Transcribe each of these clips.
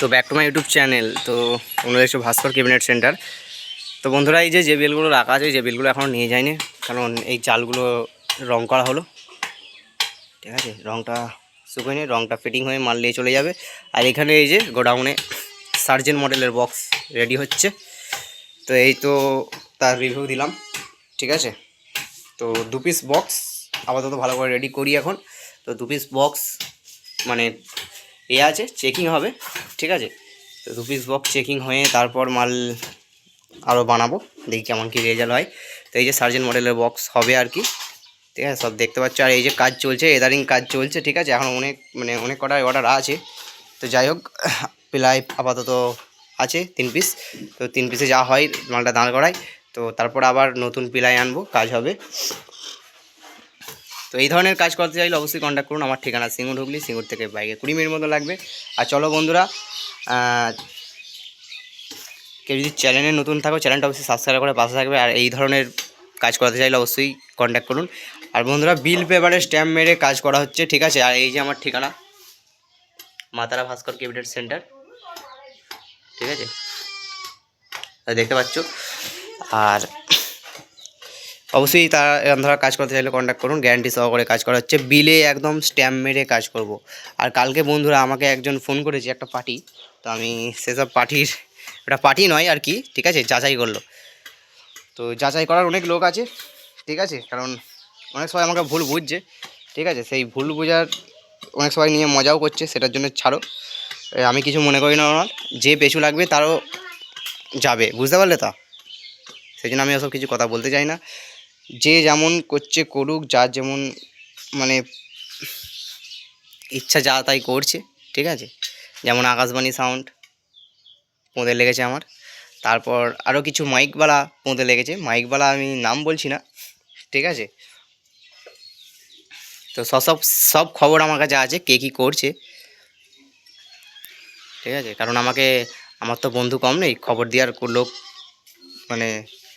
তো back to my YouTube channel তো তোমরা দেখছ ভাস্কর ক্যাবিনেট সেন্টার তো বন্ধুরা, এই যে যে বেলগুলো রাখা আছে যে বেলগুলো এখনও নিয়ে যায়নি, কারণ এই চালগুলো রং করা হলো। ঠিক আছে, রংটা শুকোয়নি রংটা ফিটিং হয়ে মাল নিয়ে চলে যাবে। আর এখানে এই যে গোডাউনে সার্জেন মডেলের বক্স রেডি হচ্ছে। তো এই তো তার রিভিউ দিলাম, ঠিক আছে। তো দু পিস বক্স আপাতত ভালো করে রেডি করি এখন। তো দু পিস বক্স মানে এ আছে চেকিং হবে, ঠিক আছে? তো দু বক্স চেকিং হয়ে তারপর মাল আরও বানাবো, দেখি কেমন কী রেজাল্ট হয়। তো এই যে সার্জেন মডেলের বক্স হবে আর কি, ঠিক আছে? সব দেখতে পাচ্ছ। আর এই যে কাজ চলছে এদারিং কাজ চলছে, ঠিক আছে? এখন অনেক মানে অনেক কটা অর্ডার আছে। তো যাই হোক, প্লাই আপাতত আছে তিন পিস তো তিন পিসে যা হয়, মালটা দাঁড় করাই তো তারপর আবার নতুন পিলাই আনব, কাজ হবে। তো এই ধরনের কাজ করতে চাইলে অবশ্যই কন্ট্যাক্ট করুন। আমার ঠিকানা সিঙ্গুর হুগলি, সিঙ্গুর থেকে বাইকে কুড়ি মিনিট মতো লাগবে। আর চলো বন্ধুরা কেউ যদি চ্যানেলে নতুন থাকো, চ্যানেলটা অবশ্যই সাবস্ক্রাইব করে পাশে থাকবে। আর এই ধরনের কাজ করাতে চাইলে অবশ্যই কন্ট্যাক্ট করুন। আর বন্ধুরা বিল পেপারে স্ট্যাম্প মেরে কাজ করা হচ্ছে, ঠিক আছে? আর এই যে আমার ঠিকানা, মাতারা ভাস্কর ক্যাবিনেট সেন্টার, ঠিক আছে? দেখতে পাচ্ছ? আর অবশ্যই তারা এরকম ধরা কাজ করতে চাইলে কন্ট্যাক্ট করুন গ্যারান্টি সহকারে কাজ করা হচ্ছে। বিলে একদম স্ট্যাম্প মেরে কাজ করব। আর কালকে বন্ধুরা আমাকে একজন ফোন করেছে, একটা পার্টি তো আমি সেসব পার্টির ওটা পার্টি নয় আর কি, ঠিক আছে? যাচাই করল। তো যাচাই করার অনেক লোক আছে, ঠিক আছে? কারণ অনেক সবাই আমাকে ভুল বুঝছে, ঠিক আছে? সেই ভুল বোঝার অনেক সবাই নিয়ে মজাও করছে, সেটার জন্য ছাড়ো। আমি কিছু মনে করি না ওনার। যে পেছু লাগবে তারও যাবে, বুঝতে পারলে তা? সেই জন্য আমি ওসব কিছু কথা বলতে চাই না। যে যেমন করছে করুক যার যেমন মানে ইচ্ছা যা তাই করছে, ঠিক আছে? যেমন আকাশবাণী সাউন্ড পোঁদে লেগেছে আমার। তারপর আরও কিছু মাইকওয়ালা পোঁদে লেগেছে। মাইকওয়ালা আমি নাম বলছি না, ঠিক আছে? তো সব সব খবর আমার কাছে আছে, কে কী করছে, ঠিক আছে? কারণ আমাকে, আমার তো বন্ধু কম নেই, খবর দেওয়ার লোক মানে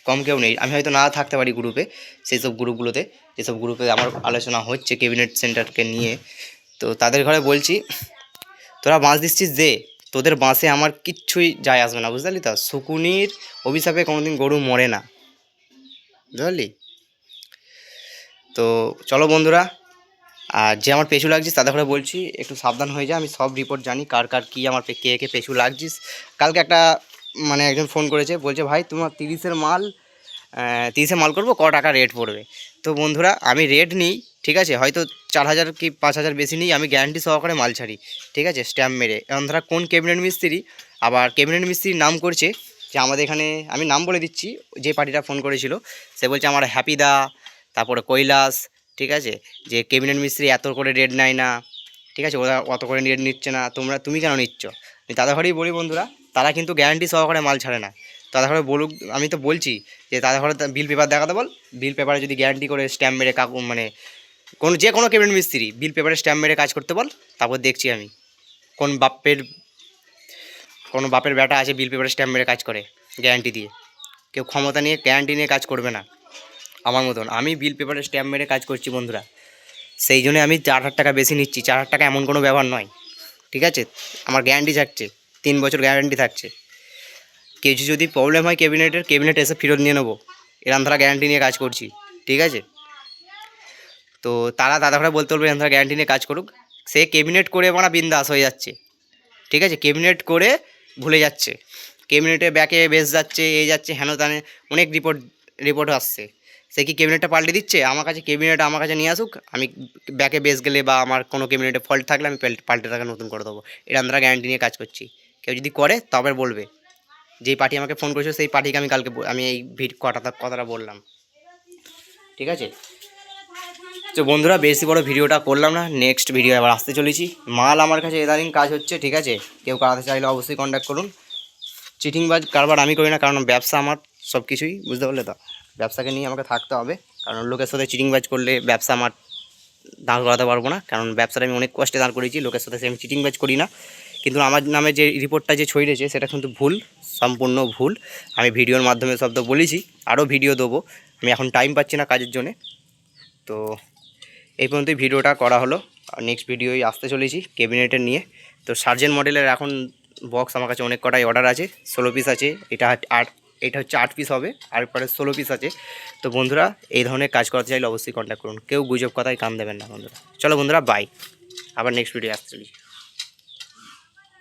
কম কেউ নেই। আমি হয়তো না থাকতে পারি গ্রুপে সেই সব গ্রুপগুলোতে যেসব গ্রুপে আমার আলোচনা হচ্ছে ক্যাবিনেট সেন্টারকে নিয়ে। তো তাদের ঘরে বলছি, তোরা বাঁশ দিচ্ছিস দে তোদের বাঁশে আমার কিচ্ছুই যায় আসবে না। বুঝতে পারলি তো? শকুনির অভিশাপে কোনোদিন গরু মরে না। বুঝতে তো চলো বন্ধুরা, আর যে আমার পেছু লাগছিস তাদের ঘরে বলছি, একটু সাবধান হয়ে যা, আমি সব রিপোর্ট জানি, কার কার কী আমার কে কে পেছু লাগছিস। কালকে একটা মানে একজন ফোন করেছে, বলছে, ভাই, তোমার তিরিশের মাল তিরিশে মাল করব, ক টাকা রেট পড়বে? তো বন্ধুরা, আমি রেট নিই, ঠিক আছে? হয়তো চার হাজার কি পাঁচ হাজার বেশি নিই, আমি গ্যারান্টি সহকারে মাল ছাড়ি, ঠিক আছে? স্ট্যাম্প মেরে। এখন ধরা কোন ক্যাবিনেট মিস্ত্রি? আবার ক্যাবিনেট মিস্ত্রির নাম করছে যে, আমাদের এখানে, আমি নাম বলে দিচ্ছি, যে পার্টিটা ফোন করেছিল, সে বলছে, আমার হ্যাপিদা, তারপরে কৈলাস, ঠিক আছে? যে ক্যাবিনেট মিস্ত্রি এত করে রেট নেয় না, ঠিক আছে? ওরা অত করে রেট নিচ্ছে না, তোমরা, তুমি কেন নিচ্ছ? আমি তাদের ঘরেই বলি, বন্ধুরা, তারা কিন্তু গ্যারান্টি সহকারে মাল ছাড়ে না। তাদের ঘরে বলুক, আমি তো বলছি যে তাদের ঘরে বিল পেপার দেখাতে বল। বিল পেপারে যদি গ্যারান্টি করে স্ট্যাম্প মেরে কাকু মানে কোনো যে কোনো ক্যাবিনেট মিস্ত্রি বিল পেপারে স্ট্যাম্প মেরে কাজ করতে বল, তারপর দেখছি আমি কোন বাপের কোনো বাপের ব্যাটা আছে বিল পেপারে স্ট্যাম্প মেরে কাজ করে গ্যারান্টি দিয়ে। কেউ ক্ষমতা নিয়ে গ্যারান্টি নিয়ে কাজ করবে না, আমার মতন। আমি বিল পেপারে স্ট্যাম্প মেরে কাজ করছি, বন্ধুরা। সেই জন্য আমি চার হাজার টাকা বেশি নিচ্ছি। চার হাজার টাকা এমন কোনো ব্যবহার নয়। ঠিক আছে? আমার গ্যারান্টি থাকছে, তিন বছর গ্যারান্টি থাকছে। কিছু যদি প্রবলেম হয় ক্যাবিনেটের ক্যাবিনেট এসে ফেরত নিয়ে নেব। এরম ধারা গ্যারান্টি নিয়ে কাজ করছি, ঠিক আছে? তো তারা দাদা ঘরে বলতে বলবে এরম ধারা গ্যারান্টি নিয়ে কাজ করুক। সে ক্যাবিনেট করে মানে বিন্দাস হয়ে যাচ্ছে। ঠিক আছে? ক্যাবিনেট করে ভুলে যাচ্ছে। ক্যাবিনেটে ব্যাকে বেশ যাচ্ছে এই যাচ্ছে হেন তানে অনেক রিপোর্ট রিপোর্ট আসছে। সে কি ক্যাবিনেটটা পাল্টে দিচ্ছে? আমার কাছে ক্যাবিনেট, আমার কাছে নিয়ে আসুক, আমি ব্যাকে বেস গেলে বা আমার কোনো ক্যাবিনেটে ফল্ট থাকলে আমি পাল্টে- তাকে নতুন করে দেবো। এটা আমরা গ্যারান্টি নিয়ে কাজ করছি। কেউ যদি করে, তবে বলবে। যেই পার্টি আমাকে ফোন করেছিল, সেই পার্টিকে আমি কালকে আমি এই ভিড কথাটা কথাটা বললাম। ঠিক আছে? তো বন্ধুরা, বেশি বড় ভিডিওটা করলাম না। নেক্সট ভিডিও আবার আসতে চলেছি। মাল আমার কাছে এদারিং কাজ হচ্ছে, ঠিক আছে? কেউ করাতে চাইলে অবশ্যই কন্ট্যাক্ট করুন। চিটিংবাজ কারবার আমি করি না, কারণ ব্যবসা আমার সব কিছুই, বুঝতে পারলে তো? ব্যবসাকে নিয়ে আমাকে থাকতে হবে, কারণ লোকের সাথে চিটিংবাজ করলে ব্যবসা আমার দাঁড় করাতে পারব না, কারণ ব্যবসাটা আমি অনেক কষ্টে দাঁড় করেছি, লোকের সাথে আমি চিটিংবাজ করি না। কিন্তু আমার নামে যে রিপোর্টটা যে ছড়িয়েছে, সেটা কিন্তু ভুল, সম্পূর্ণ ভুল। আমি ভিডিওর মাধ্যমে সব তো বলেছি, আরও ভিডিও দেবো। আমি এখন টাইম পাচ্ছি না কাজের জন্যে। তো এই পর্যন্তই ভিডিওটা করা হলো। নেক্সট ভিডিওই আসতে চলেছি ক্যাবিনেটের নিয়ে। তো সার্জেন মডেলের এখন বক্স আমার কাছে অনেক কটাই অর্ডার আছে, ষোলো পিস আছে, এটা আট এটা হচ্ছে আট পিস হবে আর পরে ষোলো পিস আছে। তো বন্ধুরা, এই ধরনের কাজ করতে চাইলে অবশ্যই কন্ট্যাক্ট করুন। কেউ গুজব কথায় কান দেবেন না বন্ধুরা। চলো বন্ধুরা বাই আবার নেক্সট ভিডিও আসতে চলি